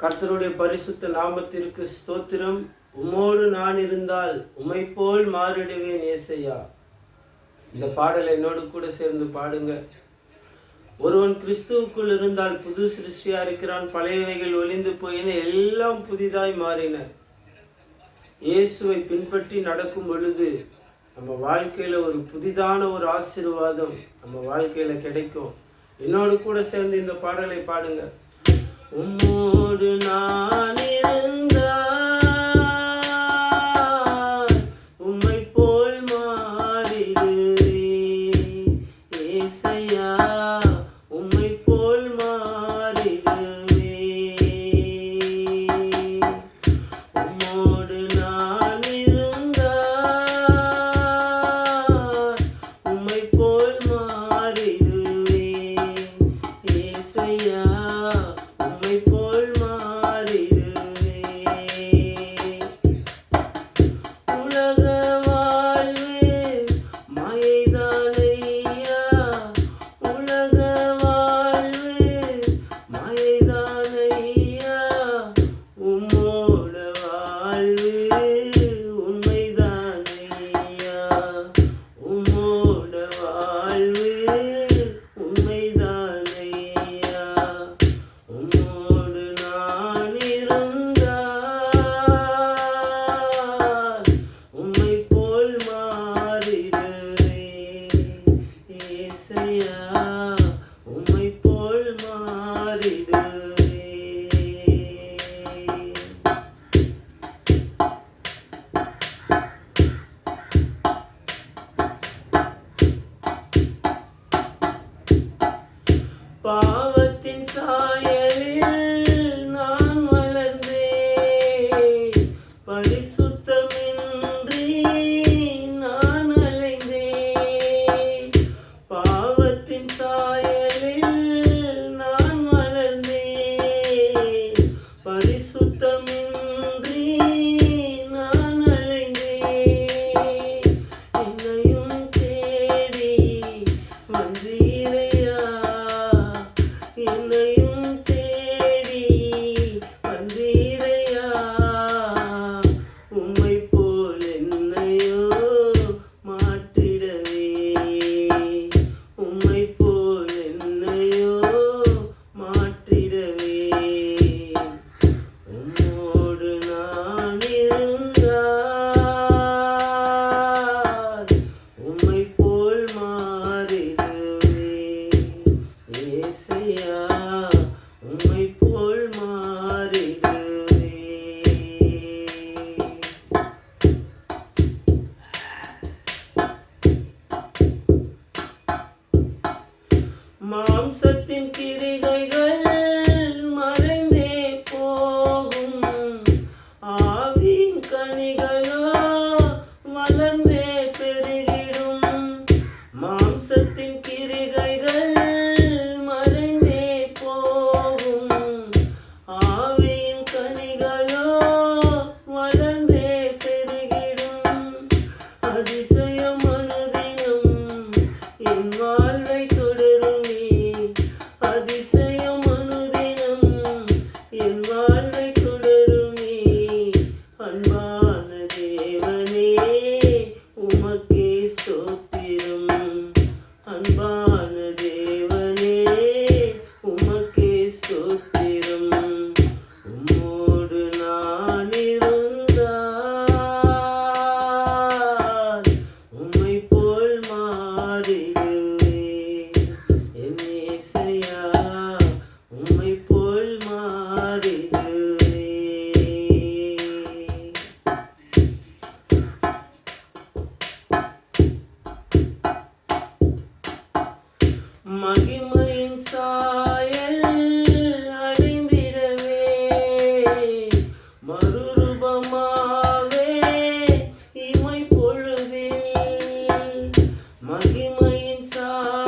கர்த்தருடைய பரிசுத்த நாமத்திற்கு ஸ்தோத்திரம். உம்மோடு நான் இருந்தால் உமை போல் மாறிடுவேன் ஏசையா. இந்த பாடலை என்னோடு கூட சேர்ந்து பாடுங்க. ஒருவன் கிறிஸ்துவுக்குள் இருந்தால் புது சிருஷ்டியா இருக்கிறான் பழையவைகள் ஒளிந்து போயின எல்லாம் புதிதாய் மாறின. இயேசுவை பின்பற்றி நடக்கும் பொழுது நம்ம வாழ்க்கையில ஒரு புதிதான ஒரு ஆசீர்வாதம் நம்ம வாழ்க்கையில கிடைக்கும். என்னோடு கூட சேர்ந்து இந்த பாடலை பாடுங்க. உம்மோடு நான் இருந்த உம்மை போல் மாறிடுவேன். பாவத்தின் சாயலில் நான் வளர்ந்தேன் பரிசு feeling. மாம்சத்தின் கிரிகைகள் அன்பா so